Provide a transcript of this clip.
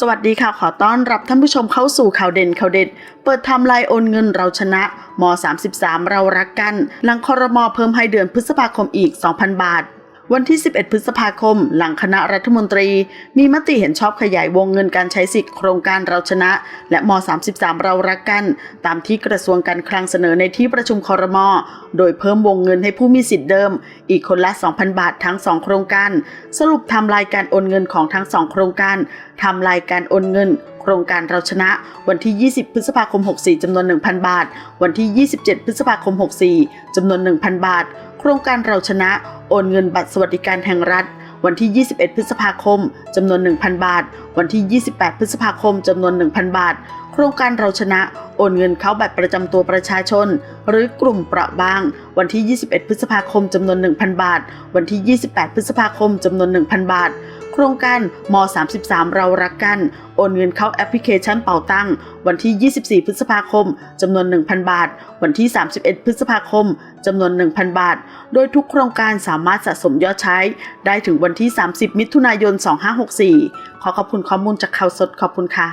สวัสดีค่ะ ขอต้อนรับท่านผู้ชมเข้าสู่ข่าวเด่นข่าวเด็ด เปิดทำลายโอนเงินเราชนะม 33 เรารักกัน หลังคอรมอเพิ่มให้เดือนพฤษภาคมอีก 2,000 บาท วันที่ 11 พฤษภาคม หลังคณะรัฐมนตรี มีมติเห็นชอบขยายวงเงินการใช้สิทธิโครงการเราชนะ และม 33 เรารักกัน ตามที่กระทรวงการคลังเสนอในที่ประชุมคอรมอโดยเพิ่มวงเงินให้ผู้มีสิทธิ์เดิม อีกคนละ 2,000 บาททั้ง 2 โครงการ สรุปทำลายการโอนเงินของทั้ง 2 โครงการทำลายการโอนเงิน ครงการเราชนะ วันที่ 20 พฤษภาคม 64 จำนวน 1,000 บาท วันที่ 27 พฤษภาคม 64 จำนวน 1,000 บาท โครงการเราชนะ โอนเงินบัตรสวัสดิการแห่งรัฐ วันที่ 21 พฤษภาคม จำนวน 1,000 บาท วันที่ 28 พฤษภาคม จำนวน 1,000 บาท โครงการเราชนะโอนเงินเข้าบัตรประจำตัวประชาชน หรือกลุ่มเปราะบาง วันที่ 21 พฤษภาคมจำนวน 1,000 บาท วันที่ 28 พฤษภาคมจำนวน 1,000 บาท ครงการม 33 เรารักกัน โอนเงินเข้าแอปพลิเคชันเป่าตังวันที่ 24 พฤษภาคมจำนวน 1,000 บาท วันที่ 31 พฤษภาคมจำนวน 1,000 บาท โดยทุกโครงการสามารถสะสมยอดใช้ ได้ถึงวันที่ 30 มิถุนายน 2564 ขอขอบคุณข้อมูลจากข่าวสดขอบคุณค่ะ